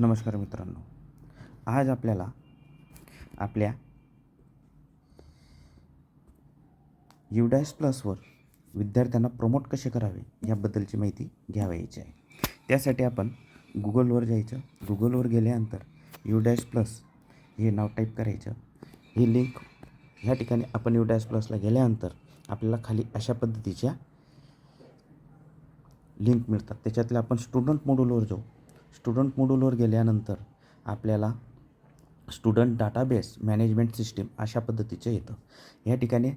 नमस्कार मित्रांनो. आज आपल्याला आपल्या युडॅस प्लसवर विद्यार्थ्यांना प्रमोट कसे करावे याबद्दलची माहिती घ्यावयाची आहे. त्यासाठी आपण गुगलवर जायचं. गुगलवर गेल्यानंतर युडॅश प्लस हे नाव टाईप करायचं. ही लिंक ह्या ठिकाणी आपण युडॅश प्लसला गेल्यानंतर आपल्याला खाली अशा पद्धतीच्या लिंक मिळतात. त्याच्यातल्या आपण स्टुडंट मॉड्यूलवर जाऊ. स्टुडंट मॉड्यूलवर गेल्यानंतर आपल्याला स्टुडंट डाटाबेस मॅनेजमेंट सिस्टीम अशा पद्धतीचं येतं. या ठिकाणी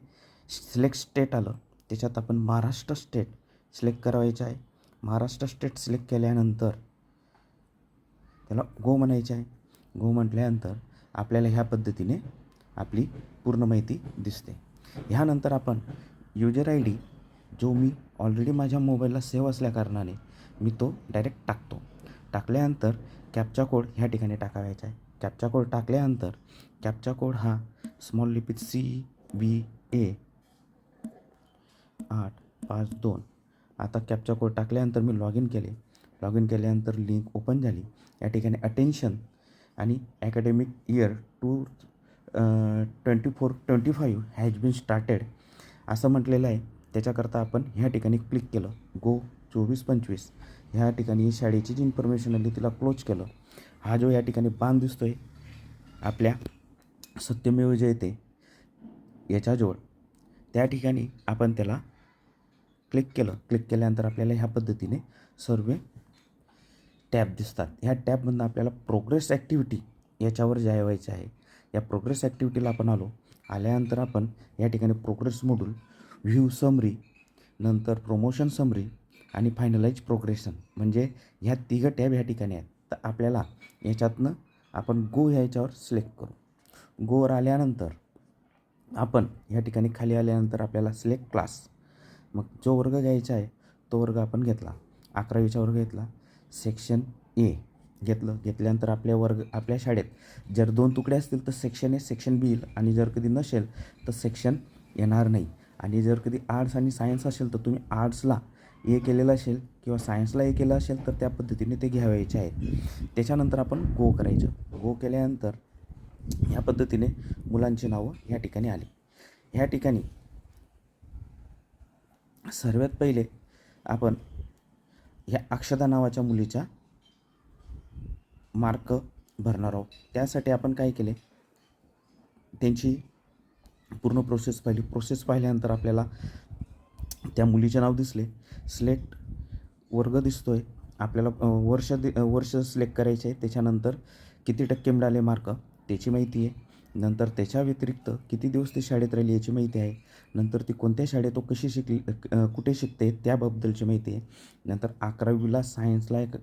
सिलेक्ट स्टेट आलं. त्याच्यात आपण महाराष्ट्र स्टेट सिलेक्ट करायचं आहे. महाराष्ट्र स्टेट सिलेक्ट केल्यानंतर त्याला गो म्हणायचं आहे. गो म्हटल्यानंतर आपल्याला ह्या पद्धतीने आपली पूर्ण माहिती दिसते. ह्यानंतर आपण युजर आय डी जो मी ऑलरेडी माझ्या मोबाईलला सेव्ह असल्याकारणाने मी तो डायरेक्ट टाकतो. टाकल्यानंतर कॅपचा कोड ह्या ठिकाणी टाकावायचा आहे. कॅपचा कोड टाकल्यानंतर कॅपचा कोड हा स्मॉल लिपीत सी बी ए आठ पाच दोन. आता कॅपचा कोड टाकल्यानंतर मी लॉग इन केले. लॉग इन केल्यानंतर लिंक ओपन झाली. या ठिकाणी अटेन्शन आणि academic year two twenty four twenty five has been started असं म्हटलेलं आहे. त्याच्याकरता आपण ह्या ठिकाणी क्लिक केलं. गो चोवीस पंचवीस. ह्या ठिकाणी शाळेची जी इन्फॉर्मेशन आली तिला क्लोज केलं. हा जो या ठिकाणी बाण दिसतो आहे आपल्या सत्यमेव जयते याच्याजवळ त्या ठिकाणी आपण त्याला क्लिक केलं. क्लिक केल्यानंतर आपल्याला ह्या पद्धतीने सर्व टॅब दिसतात. ह्या टॅबमधनं आपल्याला प्रोग्रेस ॲक्टिव्हिटी याच्यावर जायवायचं आहे या प्रोग्रेस ॲक्टिव्हिटीला आपण आलो. आल्यानंतर आपण या ठिकाणी प्रोग्रेस मोडूल व्ह्यू समरी नंतर प्रमोशन समरी आणि फायनलाइज प्रोग्रेशन म्हणजे ह्या तिघं टॅब ह्या ठिकाणी आहेत. तर आपल्याला याच्यातनं आपण गो ह्या याच्यावर सिलेक्ट करू. गोवर आल्यानंतर आपण ह्या ठिकाणी खाली आल्यानंतर आपल्याला सिलेक्ट क्लास मग जो वर्ग घ्यायचा आहे तो वर्ग आपण घेतला. अकरावीचा वर्ग घेतला. सेक्शन ए घेतलं. घेतल्यानंतर आपल्या वर्ग आपल्या शाळेत जर दोन तुकडे असतील तर सेक्शन ए सेक्शन बी येईल. आणि जर कधी नसेल तर सेक्शन येणार नाही. आणि जर कधी आर्ट्स आणि सायन्स असेल तर तुम्ही आर्ट्सला ए केलेलं असेल किंवा सायन्सला ए केलं असेल तर त्या पद्धतीने ते घ्यावायचे आहेत. त्याच्यानंतर आपण गो करायचं. गो केल्यानंतर ह्या पद्धतीने मुलांची नावं ह्या ठिकाणी आली. ह्या ठिकाणी सर्वात पहिले आपण ह्या अक्षदा नावाच्या मुलीच्या मार्क भरणार आहोत. त्यासाठी आपण काय केले? त्यांची पूर्ण प्रोसेस पाहिली. प्रोसेस पाहिल्यानंतर आपल्याला त्या मुलीचे नाव दिसले. सिलेक्ट वर्ग दिसतो आहे आपल्याला वर्ष दि वर्ष सिलेक्ट करायचे आहे त्याच्यानंतर किती टक्के मिळाले मार्क त्याची माहिती आहे. नंतर त्याच्या व्यतिरिक्त किती दिवस ती शाळेत राहिली याची माहिती आहे. नंतर ती कोणत्या शाळेत तो कशी शिकली कुठे शिकते त्याबद्दलची माहिती आहे. नंतर अकरावीला सायन्सला एक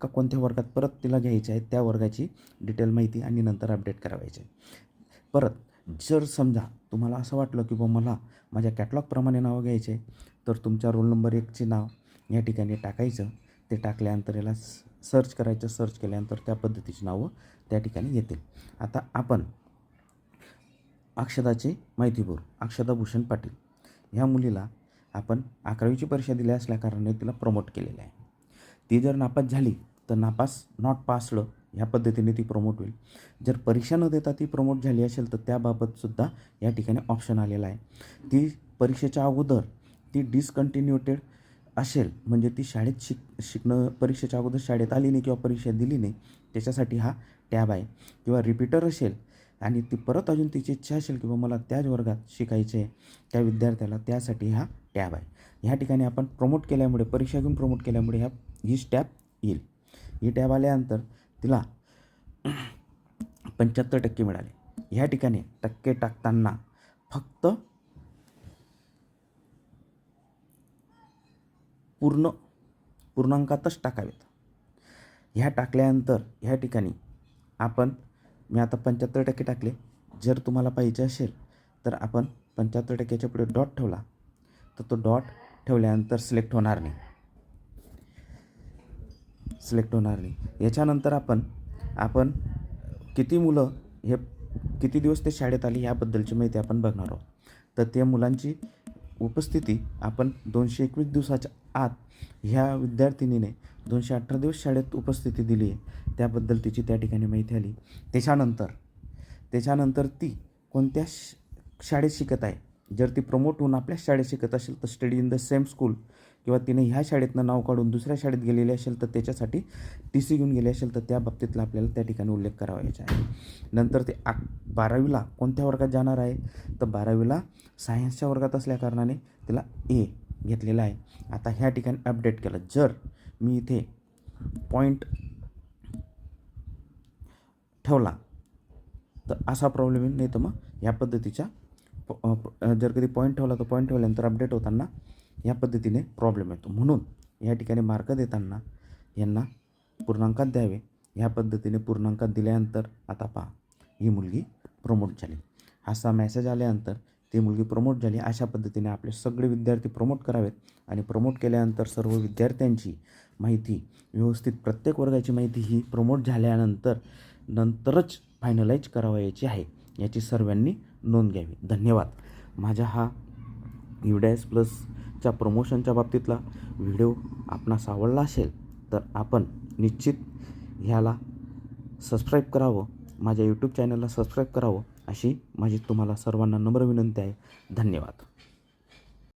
का कोणत्या वर्गात परत तिला घ्यायची आहे त्या वर्गाची डिटेल माहिती आणि नंतर अपडेट करावायची आहे. परत जर समजा तुम्हाला असं वाटलं की बा मला माझ्या कॅटलॉगप्रमाणे नावं घ्यायचे तर तुमच्या रोल नंबर एकचे नाव या ठिकाणी टाकायचं. ते टाकल्यानंतर याला सर्च करायचं सर्च केल्यानंतर त्या पद्धतीची नावं त्या ठिकाणी येतील. आता आपण अक्षदाची माहिती भरू अक्षदा भूषण पाटील ह्या मुलीला आपण अकरावीची परीक्षा दिल्या असल्याकारणाने तिला प्रमोट केलेलं आहे. ती जर नापास झाली तर नापास नॉट पासलं ह्या पद्धतीने ती प्रमोट होईल. जर परीक्षा न देता ती प्रमोट झाली असेल तर त्याबाबतसुद्धा या ठिकाणी ऑप्शन आलेला आहे. ती परीक्षेच्या अगोदर ती डिसकंटिन्युटेड असेल म्हणजे ती शाळेत शिक शिकणं परीक्षेच्या अगोदर शाळेत आली नाही किंवा परीक्षा दिली नाही त्याच्यासाठी हा टॅब आहे. किंवा रिपीटर असेल आणि ती परत अजून तिची इच्छा असेल किंवा मला त्याच वर्गात शिकायचे आहे त्या विद्यार्थ्याला त्यासाठी हा टॅब आहे. ह्या ठिकाणी आपण प्रमोट केल्यामुळे परीक्षा घेऊन प्रमोट केल्यामुळे ह्या हीच टॅब येईल. ही टॅब आल्यानंतर तिला पंच्याहत्तर टक्के मिळाले. ह्या ठिकाणी टक्के टाकताना फक्त पूर्ण पूर्णांकातच टाकावेत. ह्या टाकल्यानंतर ह्या ठिकाणी आपण मी आता पंच्याहत्तर टक्के टाकले. जर तुम्हाला पाहिजे असेल तर आपण पंच्याहत्तर टक्क्याच्या पुढे डॉट ठेवला. तर तो डॉट ठेवल्यानंतर सिलेक्ट होणार नाही. सिलेक्ट होणार नाही. याच्यानंतर आपण आपण किती मुलं हे किती दिवस ते शाळेत आली ह्याबद्दलची माहिती आपण बघणार आहोत. तर त्या मुलांची उपस्थिती आपण दोनशे एकवीस दिवसाच्या आत ह्या विद्यार्थिनीने दोनशे अठरा दिवस शाळेत उपस्थिती दिली आहे. त्याबद्दल तिची त्या ठिकाणी माहिती आली. त्याच्यानंतर त्याच्यानंतर ती कोणत्या श शाळेत शिकत आहे? जर ती प्रमोट होऊन आपल्याच शाळेत शिकत असेल तर study in the same school किंवा तिने ह्या शाळेतनं नाव काढून दुसऱ्या शाळेत गेलेली असेल तर त्याच्यासाठी टी सी घेऊन गेली असेल तर त्या बाबतीतला आपल्याला त्या ठिकाणी उल्लेख करावायचा आहे. नंतर ते आ बारावीला कोणत्या वर्गात जाणार आहे? तर बारावीला सायन्सच्या वर्गात असल्याकारणाने तिला ए घेतलेला आहे. आता ह्या ठिकाणी अपडेट केलं. जर मी इथे पॉईंट ठेवला तर असा प्रॉब्लेम येईल नाही तर मग या पद्धतीच्या जर कधी पॉईंट ठेवला तर पॉईंट ठेवल्यानंतर अपडेट होताना या पद्धतीने प्रॉब्लेम येतो. म्हणून या ठिकाणी मार्क देताना यांना पूर्णांकात द्यावे. ह्या पद्धतीने पूर्णांकात दिल्यानंतर आता पहा ही मुलगी प्रमोट झाली. असा मेसेज आल्यानंतर ती मुलगी प्रमोट झाली. अशा पद्धतीने आपले सगळे विद्यार्थी प्रमोट करावेत आणि प्रमोट केल्यानंतर सर्व विद्यार्थ्यांची माहिती व्यवस्थित प्रत्येक वर्गाची माहिती ही प्रमोट झाल्यानंतर नंतरच फायनलाईज करावयाची आहे. याची सर्वांनी नोंद घ्यावी. धन्यवाद. माझ्या हा युडॅस प्लसच्या प्रमोशनच्या बाबतीतला व्हिडिओ आपणास आवडला असेल तर आपण निश्चित ह्याला सबस्क्राईब करावं माझ्या यूट्यूब चॅनलला सबस्क्राईब करावं अशी माझी तुम्हाला सर्वांना नम्र विनंती आहे. धन्यवाद.